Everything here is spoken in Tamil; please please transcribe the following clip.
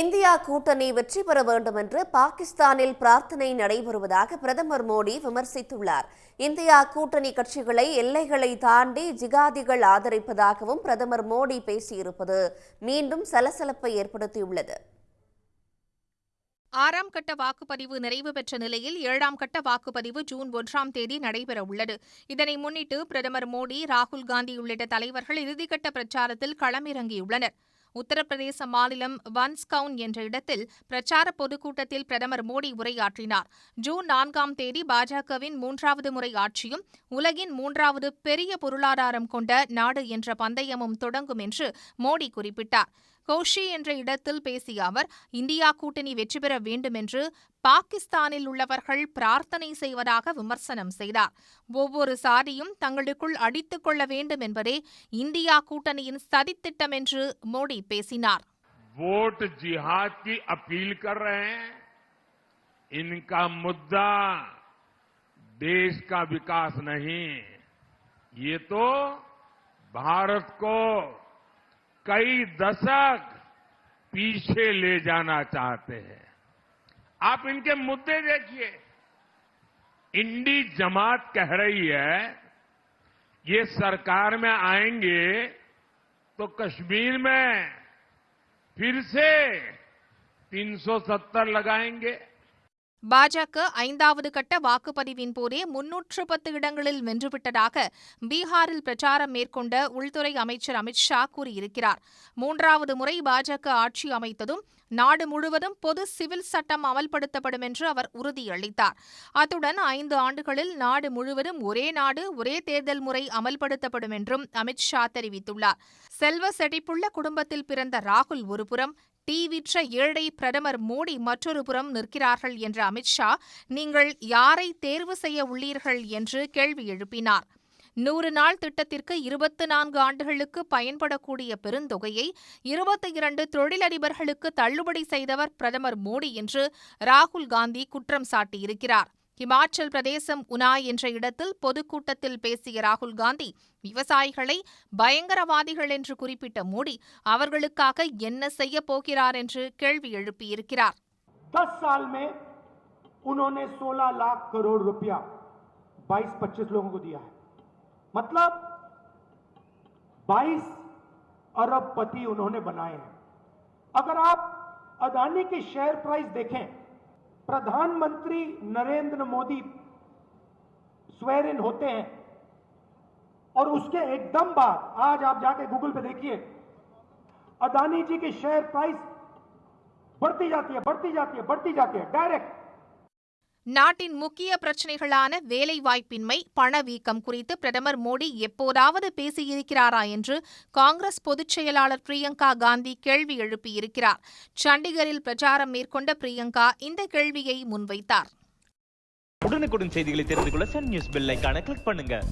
இந்தியா கூட்டணி வெற்றி பெற வேண்டும் என்று பாகிஸ்தானில் பிரார்த்தனை நடைபெறுவதாக பிரதமர் மோடி விமர்சித்துள்ளார். இந்தியா கூட்டணி கட்சிகளை எல்லைகளை தாண்டி ஜிகாதிகள் ஆதரிப்பதாகவும் பிரதமர் மோடி பேசியிருப்பது மீண்டும் சலசலப்பை ஏற்படுத்தியுள்ளது. ஆறாம் கட்ட வாக்குப்பதிவு நிறைவு பெற்ற நிலையில் ஏழாம் கட்ட வாக்குப்பதிவு ஜூன் ஒன்றாம் தேதி நடைபெற உள்ளது. இதனை முன்னிட்டு பிரதமர் மோடி ராகுல் காந்தி உள்ளிட்ட தலைவர்கள் இறுதிக்கட்ட பிரச்சாரத்தில் களமிறங்கியுள்ளனர். உத்தரப்பிரதேச மாநிலம் வன்ஸ்கவுன் என்ற இடத்தில் பிரச்சார பொதுக்கூட்டத்தில் பிரதமர் மோடி உரையாற்றினார். ஜூன் நான்காம் தேதி பாஜகவின் மூன்றாவது முறை ஆட்சியும் உலகின் மூன்றாவது பெரிய பொருளாதாரம் கொண்ட நாடு என்ற பந்தயமும் தொடங்கும் என்று மோடி குறிப்பிட்டார். கோஷி என்ற இடத்தில் பேசிய அவர் இந்தியா கூட்டணி வெற்றி பெற வேண்டும் என்று பாகிஸ்தானில் உள்ளவர்கள் பிரார்த்தனை செய்வதாக விமர்சனம் செய்தார் ஒவ்வொரு சாதியும் தங்களுக்குள் அடித்துக் கொள்ள வேண்டும் என்பதே இந்தியா கூட்டணியின் சதித்திட்டம் என்று மோடி பேசினார் वोट जिहाद की अपील कर रहे हैं इनका मुद्दा देश का विकास नहीं ये तो भारत को कई दशक पीछे ले जाना चाहते हैं। आप इनके मुद्दे देखिए। इंडी जमात कह रही है, ये सरकार में आएँगे तो कश्मीर में फिर से 370 लगाएँगे। பாஜக ஐந்தாவது கட்ட வாக்குப்பதிவின் போதே முன்னூற்று பத்து இடங்களில் வென்றுவிட்டதாக பீகாரில் பிரச்சாரம் மேற்கொண்ட உள்துறை அமைச்சர் அமித் ஷா கூறியிருக்கிறார். மூன்றாவது முறை பாஜக ஆட்சி அமைத்ததும் நாடு முழுவதும் பொது சிவில் சட்டம் அமல்படுத்தப்படும் என்று அவர் உறுதியளித்தார். அத்துடன் ஐந்து ஆண்டுகளில் நாடு முழுவதும் ஒரே நாடு ஒரே தேர்தல் முறை அமல்படுத்தப்படும் என்றும் அமித் ஷா தெரிவித்துள்ளார். செல்வ செழிப்புள்ள குடும்பத்தில் பிறந்த ராகுல் ஒருபுறம் டீ விற்ற ஏழை பிரதமர் மோடி மற்றொரு புறம் நிற்கிறார்கள் என்ற அமித்ஷா நீங்கள் யாரை தேர்வு செய்ய உள்ளீர்கள் என்று கேள்வி எழுப்பினார். நூறு நாள் திட்டத்திற்கு இருபத்து நான்கு ஆண்டுகளுக்கு பயன்படக்கூடிய பெருந்தொகையை இருபத்தி இரண்டு தொழிலதிபர்களுக்கு தள்ளுபடி செய்தவர் பிரதமர் மோடி என்று ராகுல் காந்தி குற்றம் சாட்டியிருக்கிறார். இமாச்சல் பிரதேசம் உனா என்ற இடத்தில் பொதுக்கூட்டத்தில் பேசிய ராகுல் காந்தி விவசாயிகளை பயங்கரவாதிகள் என்று குறிப்பிட்ட மோடி அவர்களுக்காக என்ன செய்ய போகிறார் என்று கேள்வி எழுப்பியிருக்கிறார் दस साल में उन्होंने 16 लाख करोड़ रुपया 22-25 लोगों को दिया है मतलब 22 अरब पति उन्होंने बनाए हैं अगर आप अदानी की शेयर प्राइस देखें प्रधानमंत्री नरेंद्र मोदी स्वेर इन होते हैं और उसके एकदम बाद, आज आप जाके गूगल पे देखिए, अदानी जी की शेयर प्राइस बढ़ती जाती है, बढ़ती जाती है, बढ़ती जाती है डायरेक्ट நாட்டின் முக்கிய பிரச்சினைகளான வேலைவாய்ப்பின்மை பணவீக்கம் குறித்து பிரதமர் மோடி எப்போதாவது பேசியிருக்கிறாரா என்று காங்கிரஸ் பொதுச் செயலாளர் பிரியங்கா காந்தி கேள்வி எழுப்பியிருக்கிறார். சண்டிகரில் பிரச்சாரம் மேற்கொண்ட பிரியங்கா இந்த கேள்வியை முன்வைத்தார். உடனுக்குடன் செய்திகளை தெரிந்து கொள்ள சன் நியூஸ் பெல்லைக்கான கிளிக் பண்ணுங்க.